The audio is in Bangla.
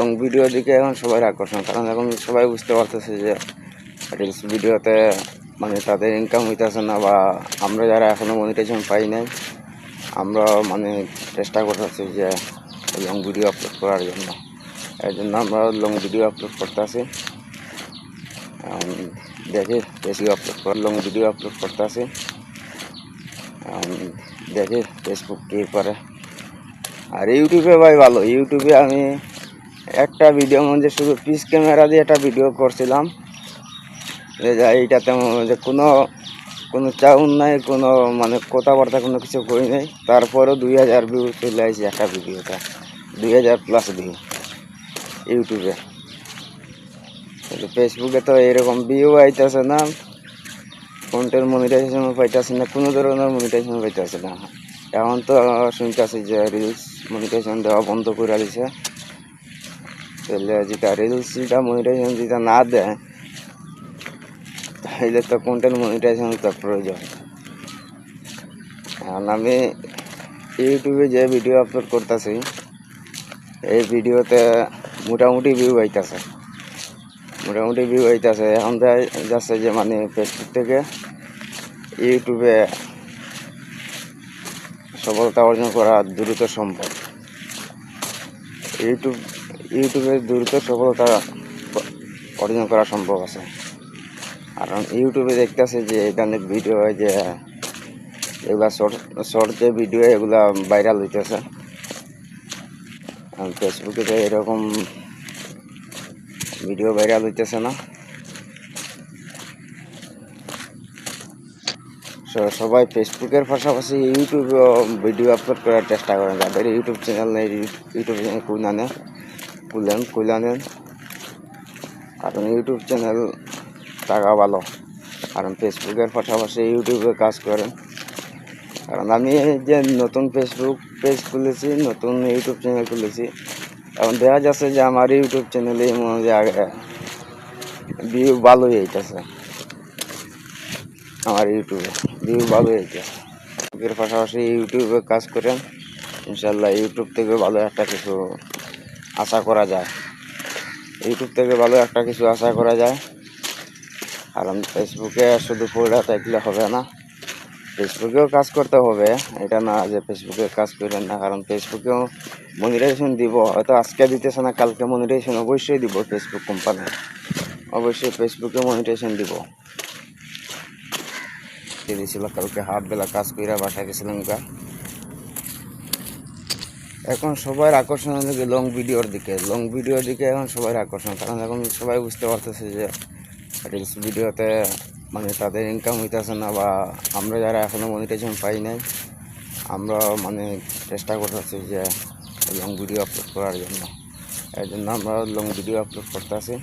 লং ভিডিও দিকে এখন সবাই আকর্ষণ, কারণ এখন সবাই বুঝতে পারতেছে যে রিলস ভিডিওতে মানে তাদের ইনকাম হইতেছে না বা আমরা যারা এখনও মনিটাইজেশন পাই নাই, আমরা মানে চেষ্টা করতেছি যে লং ভিডিও আপলোড করার জন্য। এর জন্য আমরা লং ভিডিও আপলোড করতেছি। দেখি, বেশি আপলোড কর লং ভিডিও আপলোড করতেছি। দেখি ফেসবুক কী করে। আর ইউটিউবে ভাই ভালো ইউটিউবে আমি একটা ভিডিও মধ্যে শুধু পিস ক্যামেরা দিয়ে একটা ভিডিও করছিলাম। এইটাতে যে কোনো কোনো চাউন নাই, কোনো মানে কথাবার্তা কোনো কিছু করি নাই। তারপরেও দুই হাজার ভিউ চলে আসছে একটা ভিডিওটা দুই হাজার প্লাস ভিউ ইউটিউবে ফেসবুকে তো এরকম ভিউ আইতেছে না। কন্টেন্ট মনিটাইজেশন পাইতেছে না, কোনো ধরনের মনিটাইজেশন পাইতেছে না। এখন তো শুনতেছি যে রিলস মনিটাইজেশন দেওয়া বন্ধ করে দিছে। তাহলে যেটা রিলস যেটা মনিটাইজেশন যেটা না দেয় তাহলে তো কন্টেন্ট মনিটাইজেশন তো প্রয়োজন এখন আমি ইউটিউবে যে ভিডিও আপলোড করতেছি এই ভিডিওতে মোটামুটি ভিউ আইতেছে মোটামুটি ভিউ আইতেছে এখন যাচ্ছে যে মানে ফেসবুক থেকে ইউটিউবে সফলতা অর্জন করা দ্রুত সম্ভব ইউটিউব ইউটিউবে দ্রুত সফলতা অর্জন করা সম্ভব আছে। কারণ ইউটিউবে দেখতেছে যে, এখানে ভিডিও হয় যে, এগুলা শর্ট শর্ট যে ভিডিও এগুলা ভাইরাল হইতেছে। ফেসবুকে তো এরকম ভিডিও ভাইরাল হইতেছে না। সবাই ফেসবুকের পাশাপাশি ইউটিউবে ভিডিও আপলোড করার চেষ্টা করেন। যাদের ইউটিউব চ্যানেল নেই ইউটিউব চ্যানেল খুলে নেন খুলেন খুলে কারণ ইউটিউব চ্যানেল টাকা ভালো, কারণ ফেসবুকের পাশাপাশি ইউটিউবে কাজ করেন। কারণ আমি যে নতুন ফেসবুক পেজ খুলেছি, নতুন ইউটিউব চ্যানেল খুলেছি, এখন দেখা যাচ্ছে যে আমার ইউটিউব চ্যানেলে মনে হয় আগে ভিউ ভালোই হইতেছে। আমার ইউটিউবে ভিউ ভালোই হইতেছে। পাশাপাশি ইউটিউবে কাজ করেন ইনশাল্লাহ ইউটিউব থেকে ভালো একটা কিছু আশা করা যায়। ইউটিউব থেকে ভালো একটা কিছু আশা করা যায়। কারণ ফেসবুকে শুধু পড়া থাকলে হবে না। ফেসবুকেও কাজ করতে হবে। এটা না যে ফেসবুকে কাজ করেন না, কারণ ফেসবুকেও মনিটাইজেশন দিব। হয়তো আজকে দিতেছে না, কালকে মনিটাইজেশন অবশ্যই দিব ফেসবুক কোম্পানি অবশ্যই ফেসবুকে মনিটাইজেশন দিব। দিয়েছিল কালকে হাফ বেলা কাজ করে বাসা গেছিলাম গা। এখন সবার আকর্ষণ হচ্ছে লং ভিডিওর দিকে। লং ভিডিওর দিকে এখন সবার আকর্ষণ। কারণ এখন সবাই বুঝতে পারতেছে যে রিলস ভিডিওতে মানে তাদের ইনকাম হইতেছে না বা আমরা যারা এখনও মনিটাইজেশন পাই নাই, আমরা মানে চেষ্টা করতেছি যে লং ভিডিও আপলোড করার জন্য। এর জন্য আমরা লং ভিডিও আপলোড করতেছি।